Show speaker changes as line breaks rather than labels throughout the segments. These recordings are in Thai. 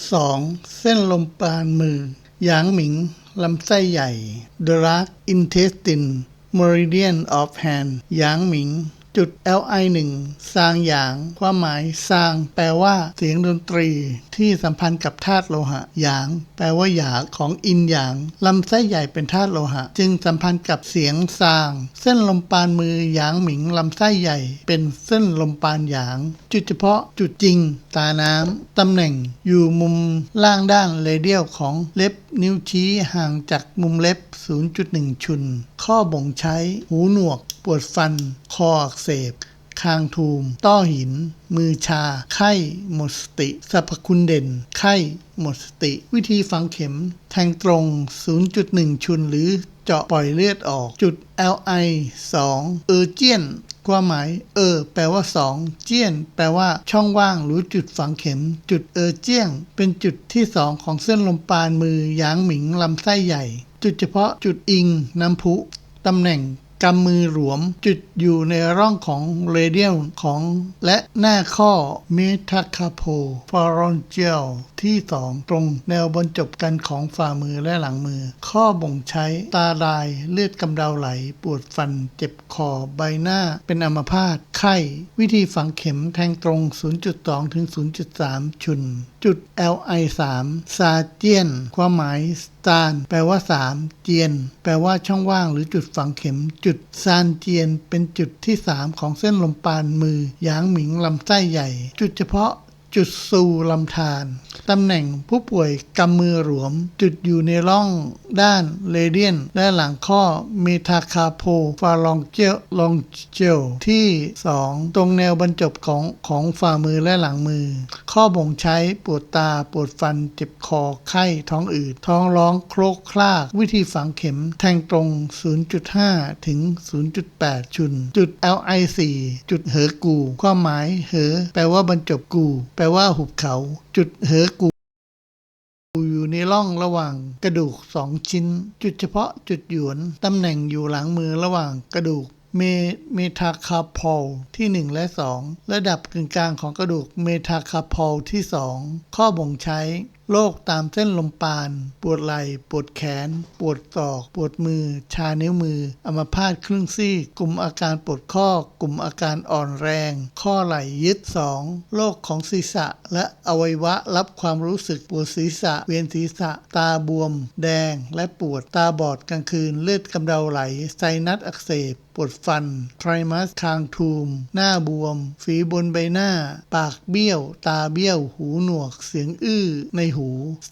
2. เส้นลมปราณมือ หยางหมิง ลำไส้ใหญ่ The Large Intestine Meridian of Hand หยางหมิง จุด Li 1ซางหยาง ความหมายซาง แปลว่า เสียงดนตรี ที่สัมพันธ์กับธาตุโลหะหยาง แปลว่าหยาของอินหยางลำไส้ใหญ่เป็นธาตุโลหะ จึงสัมพันธ์กับเสียงซาง เส้นลมปานมือหยางหมิงลำไส้ใหญ่ เป็นเส้นลมปานหยาง จุดเฉพาะ จุดจริง ตาน้ำตำแหน่ง อยู่มุมล่างด้านเรเดียลของเล็บนิ้วชี้ห่างจากมุมเล็บ 0.1 ชุน ข้อบ่งใช้ หูหนวก ปวดฟัน คออักเสบ คางทูม ต้อหิน มือชา ไข้ หมดสติสรรพคุณเด่น ไข้ หมดสติ วิธีฝังเข็ม แทงตรง 0.1 ชุนหรือเจาะปล่อยเลือดออก จุด Li 2 เออเจียนความหมาย เออ แปลว่า 2 เจียน แปลว่า ช่องว่างหรือจุดฝังเข็ม จุดเออเจียง เป็นจุดที่ 2 ของเส้นลมปานมือยางหมิงลำไส้ใหญ่ จุดเฉพาะจุดอิงน้ำพุตำแหน่ง กำมือหลวมจุดอยู่ในร่องของเรเดียลของและหน้าข้อเมทาคาโพฟารอนเจลที่ 2 ตรงแนวบนจบกันของฝ่ามือและหลังมือ ข้อบ่งใช้ตาลายเลือดกำเดาไหล ปวดฟันเจ็บคอใบหน้าเป็นอัมพาต ไข้ วิธีฝังเข็มแทงตรง 0.2 ถึง 0.3 ชุน จุด Li 3ซาเจียน ความหมายสตานแปลว่า 3 เจียน แปลว่าช่องว่างหรือจุดฝังเข็ม จุดซานเจียน เป็นจุดที่ 3 ของเส้นลมปานมือหยางหมิงลำไส้ใหญ่ จุดเฉพาะ จุดสู่ลำธารตำแหน่งผู้ป่วยกำมือหลวม จุดอยู่ในร่องด้านเรเดียน และหลังข้อเมทาคาโพฟาลองเจลลองเจลที่ 2 ตรงแนวบรรจบของของฝ่ามือและหลังมือ ข้อบ่งใช้ปวดตาปวดฟันเจ็บคอไข้ท้องอืดท้องร้องโครกคลาก วิธีฝังเข็มแทงตรง 0.5 ถึง 0.8 ชุน จุด Li 4 จุดเหอกู ความหมายเหอ แปลว่าบรรจบกูแลว่าหุบเขา จุดเหอกูอยู่ในร่องระหว่างกระดูกสองชิ้น จุดเฉพาะจุดหยวน ตำแหน่งอยู่หลังมือระหว่างกระดูกเมเมทาคาพอลที่ 1 และ 2 ระดับกึ่งกลางของกระดูกเมทาคาพอลที่ 2 ข้อบ่งใช้ โรคตามเส้นลมปาน ปวดไหล่ ปวดแขน ปวดศอก ปวดมือ ชานิ้วมือ อัมพาตครึ่งซีก กลุ่มอาการปวดข้อ กลุ่มอาการอ่อนแรง ข้อไหล่ยึด 2 โรคของศีรษะ และอวัยวะรับความรู้สึกปวดศีรษะ เวียนศีรษะ ตาบวม แดง และปวด ตาบอดกลางคืน เลือดกำเดาไหล ไซนัสอักเสบปวดฟัน ไทรมัสคางทูม หน้าบวม ฝีบนใบหน้า ปากเบี้ยว ตาเบี้ยว หูหนวก เสียงอื้อ ในหู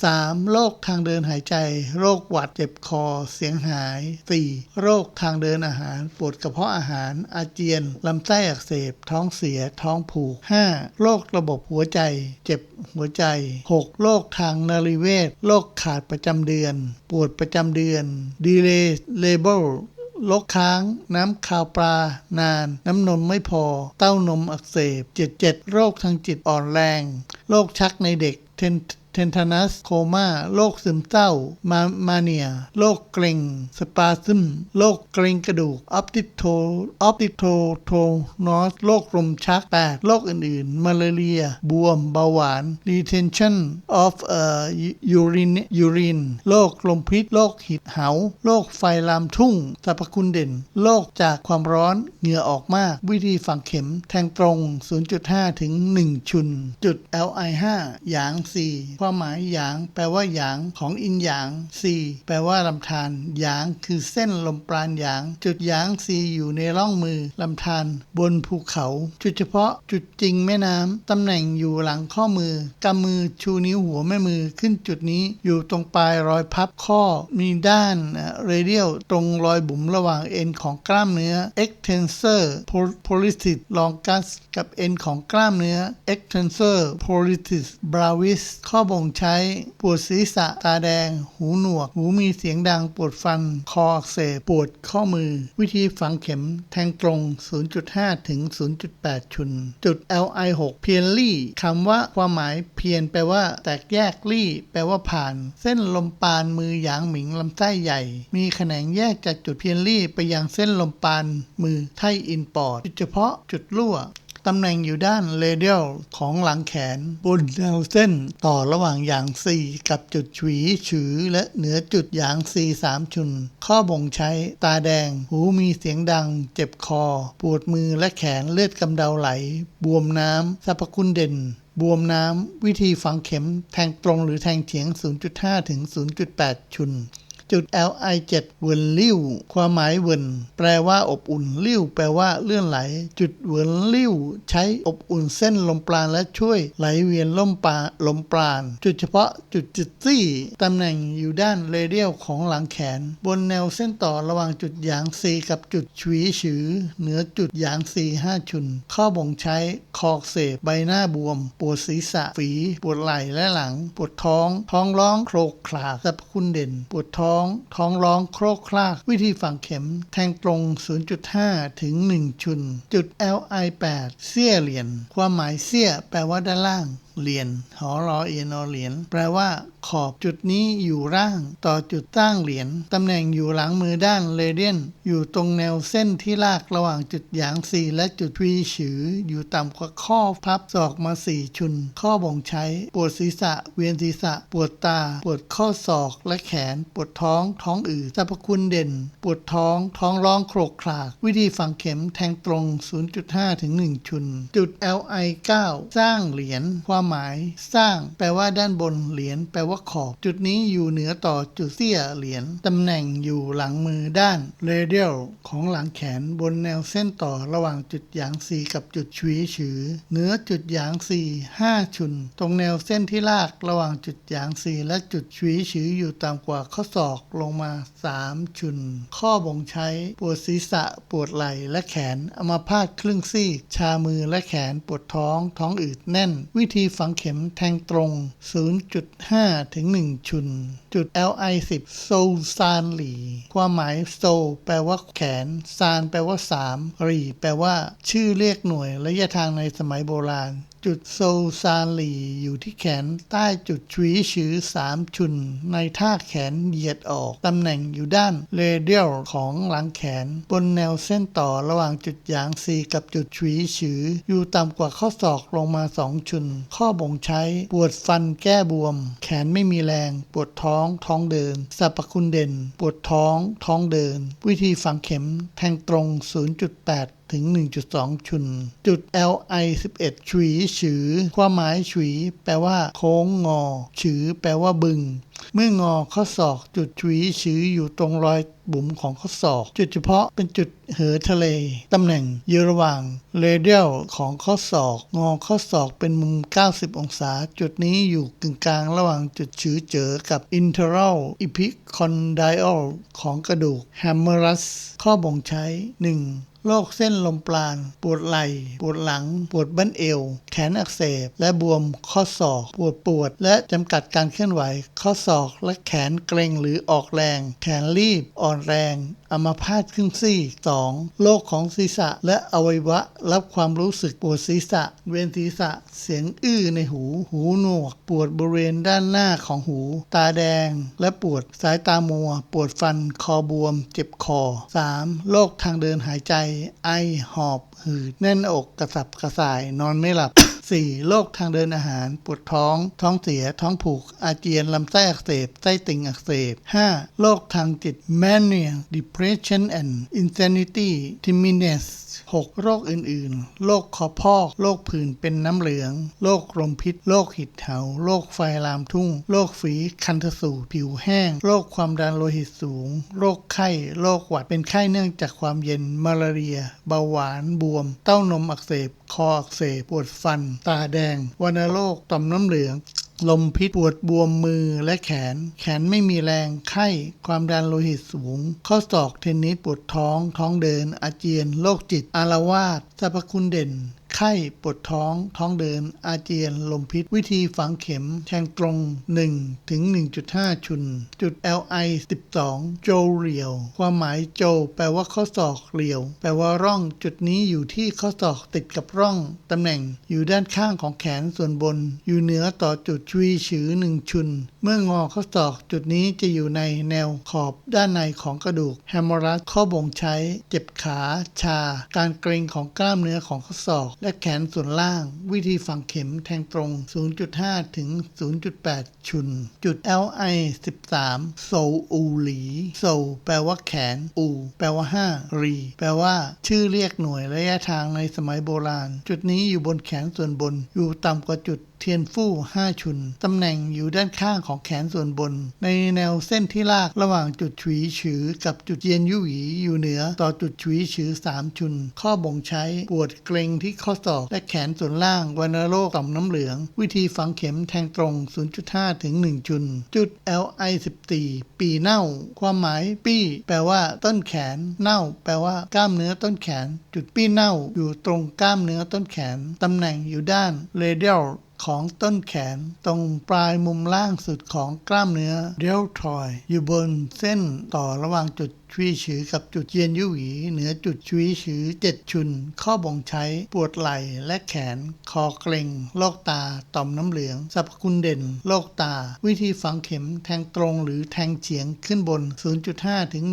3. โรคทางเดินหายใจ โรคหวัดเจ็บคอ เสียงหาย 4. โรคทางเดินอาหาร ปวดกระเพาะอาหาร อาเจียน ลำไส้อักเสบ ท้องเสีย ท้องผูก 5. โรคระบบหัวใจ เจ็บหัวใจ 6. โรคทางนริเวศ โรคขาดประจำเดือน ปวดประจำเดือน delay labor ลกค้าง น้ำข่าวปลา นาน น้ำนมไม่พอ เต้านมอักเสบ 77 โรคทางจิตอ่อนแรง โรคชักในเด็กเทนเทนทานัส โคม่าโรคซึมเศร้า มามาเนีย โรคเกร็ง สปาซึม โรคเกร็งกระดูก ออปติโท ออปติโทโทนอส โรคลมชัก 8 โรคอื่นๆ มาลเรีย บวม เบาหวาน retention of เอ่อ urine urine โรคลมพิษ โรคหิดเหา โรคไฟลามทุ่ง สรรพคุณเด่น โรคจากความร้อน เหงื่อออกมาก วิธีฝังเข็ม แทงตรง 0.5 ถึง 1 ชุน จุด Li 5หยาง 4 ความหมายหยาง แปลว่าหยางของอินหยาง4แปลว่าลำธารหยางคือเส้นลมปราณหยาง จุดหยาง4อยู่ในร่องมือลำธารบนภูเขา จุดเฉพาะจุดจริงแม่น้ำตำแหน่งอยู่หลังข้อมือกำมือชูนิ้วหัวแม่มือขึ้นจุดนี้อยู่ตรงปลายรอยพับข้อ มีด้านเรเดียลตรงรอยบุ๋มระหว่างเอ็นของกล้ามเนื้อ extensor pollicis longus กับเอ็นของกล้ามเนื้อ extensor pollicis brevis ข้อบ่งใช้ปวดศีรษะตาแดง หูหนวก หูมีเสียงดังปวดฟัน คออักเสบปวดข้อมือ วิธีฝังเข็มแทงตรง 0.5 ถึง 0.8 ชุน จุด Li 6เพียนลี่คำว่าความหมายเพียนแปลว่า แตกแยกลี่ แปลว่าผ่าน เส้นลมปานมือหยางหมิงลำไส้ใหญ่ มีแขนงแยกจากจุดเพียนลี่ ไปยังเส้นลมปานมือไทอินปอดจุดเฉพาะจุดรั่ว ตำแหน่งอยู่ด้านเรเดียลของหลังแขน บนแนวเส้นต่อระหว่างหยางซีกับจุดฉวีฉือ และเหนือจุดหยางซีสามชุน ข้อบ่งใช้ ตาแดง หูมีเสียงดัง เจ็บคอ ปวดมือและแขนเลือดกำเดาไหล บวมน้ำสรรพคุณเด่นบวมน้ำ วิธีฝังเข็ม แทงตรงหรือแทงเฉียง 0.5 ถึง 0.8 ชุน จุด Li7 เวินลิ่วความหมายเวินแปลว่าอบอุ่นลิ่วแปลว่าเลื่อนไหล จุดเวินลิ่วใช้อบอุ่นเส้นลมปราณและช่วยไหลเวียนลมปราลมปราณ จุดเฉพาะจุดจุดซี่ตำแหน่งอยู่ด้านเรเดียลของหลังแขน บนแนวเส้นต่อระหว่างจุดหยางซีกับจุดชวีฉือ เหนือจุดหยางซีห้าชุน ข้อบ่งใช้คอกเสบใบหน้าบวม ปวดศีรษะฝี ปวดไหล่และหลัง ปวดท้อง ท้องร้องโครกคลากสรรพคุณเด่น ปวดท้องท้องร้องโครกคลากวิธีฝังเข็ม แทงตรง 0.5 ถึง 1 ชุน จุด Li8 เสี้ยเหรียญความหมายเสี้ยแปลว่าด้านล่าง เหรียญหอรอเอียนอเหรียญแปลว่า ขอบจุดนี้อยู่ร่าง ต่อจุดตั้งเหรียญตำแหน่งอยู่หลังมือด้านเรเดียน อยู่ตรงแนวเส้นที่ลากระหว่างจุดหยางซีและจุดวีฉือ อยู่ต่ำกว่าข้อพับศอกมาสี่ชุน ข้อบ่งใช้ ปวดศีรษะ เวียนศีรษะ ปวดตา ปวดข้อศอกและแขน ปวดท้อง ท้องอืดสรรพคุณเด่น ปวดท้อง ท้องร้องโครกคลาก วิธีฝังเข็มแทงตรง 0.5 ถึง 1 ชุน จุด Li 9สร้างเหรียญความหมายสร้าง แปลว่าด้านบนเหรียญแปลว่าขอบ จุดนี้อยู่เหนือต่อจุดเสี้ยเหรียญตำแหน่งอยู่หลังมือด้านเรเดียลของหลังแขนบนแนวเส้นต่อระหว่างจุดหยางซีกับจุดชวีฉือ เหนือจุดหยางซี5ชุน ตรงแนวเส้นที่ลากระหว่างจุดหยางซีและจุดชวีฉืออยู่ต่ำกว่าข้อศอกลงมา 3 ชุน ข้อบ่งใช้ปวดศีรษะปวดไหล่และแขนอมาพาตครึ่งซีกชามือและแขนปวดท้องท้องอืดแน่น วิธีฝังเข็มแทงตรง 0.5 ถึง 1 ชุน จุด Li 10 โซซานหลี ความหมายโซแปลว่าแขน ซานแปลว่า 3 หลีแปลว่า ชื่อเรียกหน่วยระยะทางในสมัยโบราณ จุดโซซาหลีอยู่ที่แขนใต้จุดชวีชือสามชุน ในท่าแขนเหยียดออกตำแหน่งอยู่ด้านเรเดียลของหลังแขน บนแนวเส้นต่อระหว่างจุดหยางซีกับจุดชวีชือ อยู่ต่ำกว่าข้อศอกลงมาสองชุน ข้อบ่งใช้ปวดฟันแก้บวม แขนไม่มีแรง ปวดท้องท้องเดินสรรพคุณเด่น ปวดท้องท้องเดิน วิธีฝังเข็มแทงตรง 0.8 ถึง 1.2 ชุน จุด Li 11ฉวีฉือ ความหมายฉวีแปลว่า โค้งงอ ฉือ แปลว่าบึง เมื่องอข้อศอก จุดฉวีฉืออยู่ตรงรอยบุ๋มของข้อศอก จุดเฉพาะเป็นจุดเหอทะเล ตำแหน่งอยู่ระหว่างเรเดียลของข้อศอก งอข้อศอกเป็นมุม 90 องศา จุดนี้อยู่กึ่งกลางระหว่างจุดฉือเจอกับ internal epicondyle ของกระดูก humerus ข้อบ่งใช้ 1. โรคเส้นลมปราณ ปวดไหล่ ปวดหลัง ปวดบั้นเอว แขนอักเสบ และบวมข้อศอก ปวดปวด และจำกัดการเคลื่อนไหว ข้อศอก และแขนเกร็งหรือออกแรง แขนรีบ อ่อนแรงอัมาพาตครึ่งซี่ 2. โรคของศีรษะและอวัยวะ รับความรู้สึกปวดศีรษะ เวียนศีรษะ เสียงอื้อในหู หูหนวก ปวดบริเวณด้านหน้าของหู ตาแดง และปวดสายตามัว ปวดฟัน คอบวม เจ็บคอ 3. โรคทางเดินหายใจไอ หอบ หืด แน่นอกกระสับกระส่าย นอนไม่หลับ 4. โรคทางเดินอาหาร ปวดท้อง ท้องเสีย ท้องผูก อาเจียน ลำไส้อักเสบ ไส้ติ่งอักเสบ 5. โรคทางจิต mania depression and insanity timidness 6. โรคอื่นๆ โรคคอพอก โรคผื่นเป็นน้ำเหลือง โรคลมพิษ โรคหิดเหาโรคไฟลามทุ่ง โรคฝีคันทสูตผิวแห้ง โรคความดันโลหิตสูง โรคไข้ โรคหวัด เป็นไข้เนื่องจากความเย็น มาลาเรีย เบาหวาน บวม เต้านมอักเสบ คออักเสบ ปวดฟัน ตาแดง วัณโรค ต่อมน้ำเหลือง ลมพิษปวดบวมมือและแขน แขนไม่มีแรง ไข้ ความดันโลหิตสูง ข้อศอกเทนนิสปวดท้อง ท้องเดิน อาเจียน โรคจิต อารวาสสรรพคุณเด่น ไข้ ปวดท้อง ท้องเดิน อาเจียน ลมพิษ วิธีฝังเข็ม แทงตรง 1 ถึง 1.5 ชุน จุด Li 12 โจเรียว ความหมายโจ แปลว่าข้อศอกเรียว แปลว่าร่อง จุดนี้อยู่ที่ข้อศอกติดกับร่อง ตำแหน่งอยู่ด้านข้างของแขนส่วนบน อยู่เหนือต่อจุดชวีฉือหนึ่งชุน เมื่องอข้อศอกจุดนี้จะอยู่ในแนวขอบด้านในของกระดูกแฮมอรัสข้อบ่งใช้ เจ็บขา ชา การเกร็งของกล้ามเนื้อของข้อศอก และและแขนส่วนล่าง วิธีฝังเข็มแทงตรง 0.5 ถึง 0.8 ชุน จุด LI 13 โซอูหลี โซ แปลว่าแขน อู แปลว่า 5 รี แปลว่า ชื่อเรียกหน่วยระยะทางในสมัยโบราณ จุดนี้อยู่บนแขนส่วนบน อยู่ต่ำกว่าจุด เทียนฟู่5ชุน ตำแหน่งอยู่ด้านข้างของแขนส่วนบน ในแนวเส้นที่ลากระหว่างจุดฉวีฉือ กับจุดเยียนยุหวีอยู่เหนือต่อจุดฉวีฉือ3ชุน ข้อบ่งใช้ปวดเกร็งที่ข้อศอกและแขนส่วนล่างวัณโรคต่อมน้ำเหลือง วิธีฝังเข็มแทงตรง 0.5 ถึง1ชุน จุด LI 14ปีเน่า ความหมายปี้ แปลว่าต้นแขน เน่า แปลว่ากล้ามเนื้อต้นแขน จุดปี้เน่าอยู่ตรงกล้ามเนื้อต้นแขน ตำแหน่งอยู่ด้าน radial ของต้นแขน ตรงปลายมุมล่างสุดของกล้ามเนื้อเดลทอย อยู่บนเส้นต่อระหว่างจุด ชวีฉือกับจุดเยียนยุหวีเหนือจุดชวีฉือ7ชุน ข้อบ่งใช้ ปวดไหล่และแขน คอเกร็งโรคตา ต่อมน้ำเหลืองสรรพคุณเด่นโรคตา วิธีฝังเข็มแทงตรงหรือแทงเฉียงขึ้นบน 0.5 ถึง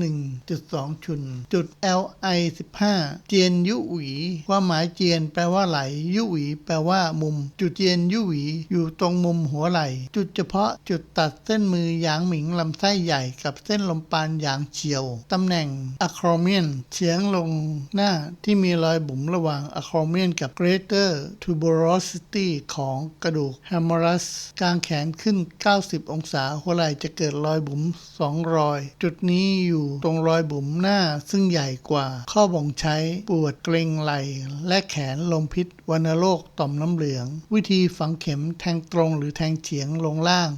1.2 ชุน จุด LI 15 เจียนยุหวีความหมายเจียนแปลว่าไหล ยุหวีแปลว่ามุม จุดเจียนยุหวีอยู่ตรงมุมหัวไหล่ จุดเฉพาะจุดตัดเส้นมือหยางหมิงลำไส้ใหญ่กับเส้นลมปานหยางเฉียวตำแหน่งอะครเมียนเฉียงลงหน้าที่มีรอยบุ๋มระหว่างอะครเมียนกับ greater tuberosity ของกระดูก humerus กลางแขนขึ้น 90 องศา หัวไหล่จะเกิดรอยบุ๋ม2รอย จุดนี้อยู่ตรงรอยบุ๋มหน้าซึ่งใหญ่กว่า ข้อบ่งใช้ปวดเกรงไหล่และแขนลมพิษวัณโรคต่อมน้ำเหลือง วิธีฝังเข็มแทงตรงหรือแทงเฉียงลงล่าง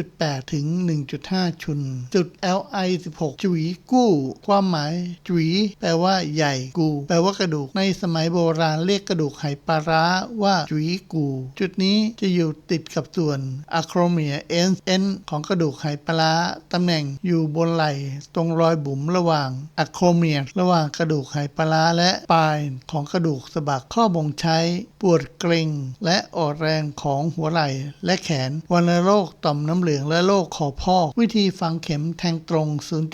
0.8 ถึง 1.5 ชุน จุด LI 16 จุ๋ยกู้ความหมายจุ๋ยแปลว่าใหญ่กู แปลว่ากระดูกในสมัยโบราณเรียกกระดูกไหปลาร้าว่าจุ๋ยกู จุดนี้จะอยู่ติดกับส่วนอะโครเมียเอ็นเอ็นของกระดูกไหปลาร้าตำแหน่งอยู่บนไหล่ตรงรอยบุ๋มระหว่างอะโครเมียระหว่างกระดูกไหปลาร้าและปลายของกระดูกสะบักข้อบ่งใช้ ปวดเกร็งและอ่อนแรงของหัวไหล่และแขนวัณโรคต่อมน้ำเหลืองและโรคคอพอกวิธีฝังเข็มแทงตรง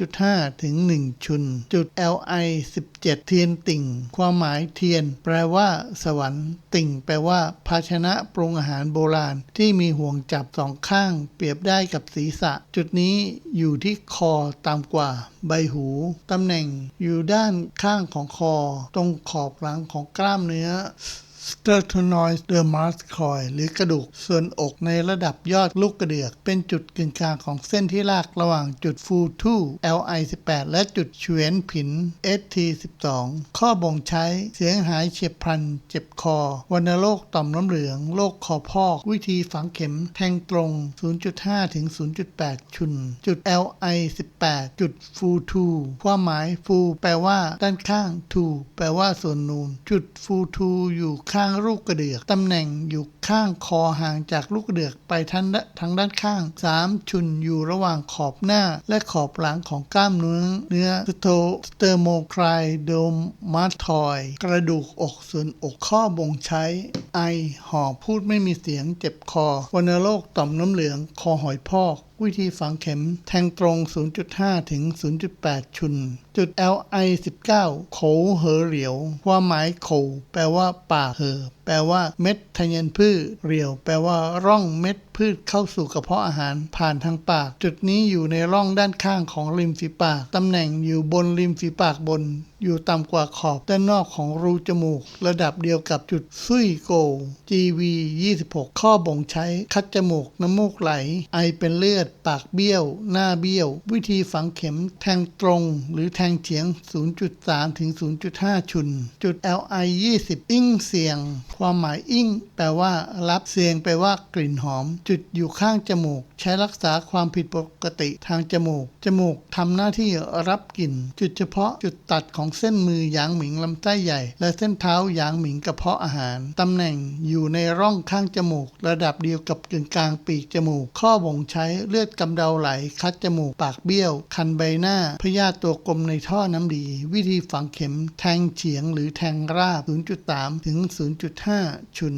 0.5 ถึง 1ชุน จุด LI 17 เทียนติ่ง ความหมายเทียน แปลว่า สวรรค์ ติ่ง แปลว่า ภาชนะปรุงอาหารโบราณ ที่มีห่วงจับสองข้าง เปรียบได้กับศีรษะ จุดนี้อยู่ที่คอต่ำกว่า ใบหูตำแหน่งอยู่ด้านข้างของคอ ตรงขอบหลังของกล้ามเนื้อ Stertonoid dermatoid หรือกระดูกส่วนอกในระดับยอดลูกกระเดือก เป็นจุดกึ่งกลางของเส้นที่ลากระหว่างจุดฟูทู่ LI 18 และจุดเฉวียนผิน ST 12 ข้อบ่งใช้เสียงหายเฉียบพลัน เจ็บคอ วัณโรคต่อมน้ำเหลือง โรคคอพอก วิธีฝังเข็มแทงตรง 0.5 ถึง 0.8 ชุน จุด LI 18 จุดฟูทูความหมายฟูแปลว่าด้านข้างทูแปลว่าส่วนนูน จุดฟูทูอยู่ข้างลูกกระเดือก ตำแหน่งอยู่ข้างคอห่างจากลูกกระเดือกไปทางทางด้านข้าง 3 ชุนอยู่ระหว่างขอบหน้า และขอบหลังของกล้ามเนื้อเนื้อสโตสเตอร์โมไครโดมาทอย กระดูกอกส่วนอกข้อบ่งใช้ ไอ หอบพูดไม่มีเสียง เจ็บคอวัณโรคต่อมน้ำเหลือง คอหอยพอก วิธีฝังเข็ม แทงตรง 0.5 ถึง 0.8 ชุน จุด LI 19โขเหอเหลียว ความหมายโขแปลว่าปากเหอ แปลว่าเม็ดธัญญพืชเหลียว แปลว่าร่องเม็ดพืชเข้าสู่กระเพาะอาหารผ่านทางปาก จุดนี้อยู่ในร่องด้านข้างของริมฝีปาก ตำแหน่งอยู่บนริมฝีปากบน อยู่ต่ำกว่าขอบด้านนอกของรูจมูก ระดับเดียวกับจุดซุยโก GV 26ข้อบ่งใช้ คัดจมูกน้ำมูกไหล ไอเป็นเลือด ปากเบี้ยว หน้าเบี้ยว วิธีฝังเข็มแทงตรง หรือแทงเฉียง 0.3 ถึง 0.5 ชุน จุด LI 20 อิ้งเสียง ความหมายอิ้งแปลว่า รับเสียงแปลว่ากลิ่นหอม จุดอยู่ข้างจมูก ใช้รักษาความผิดปกติทางจมูก จมูกทำหน้าที่รับกลิ่น จุดเฉพาะจุดตัดของเส้นมือหยางหมิงลำไส้ใหญ่ และเส้นเท้าหยางหมิงกระเพาะอาหารตำแหน่งงอยู่ในร่องข้างจมูก ระดับเดียวกับกึ่งกลางปีกจมูก ข้อบ่งใช้เลือดกำเดาไหล คัดจมูก ปากเบี้ยว คันใบหน้า พยาธิตัวกลมในท่อน้ำดี วิธีฝังเข็ม แทงเฉียงหรือแทงราบ 0.3 ถึง 0.5 ชุน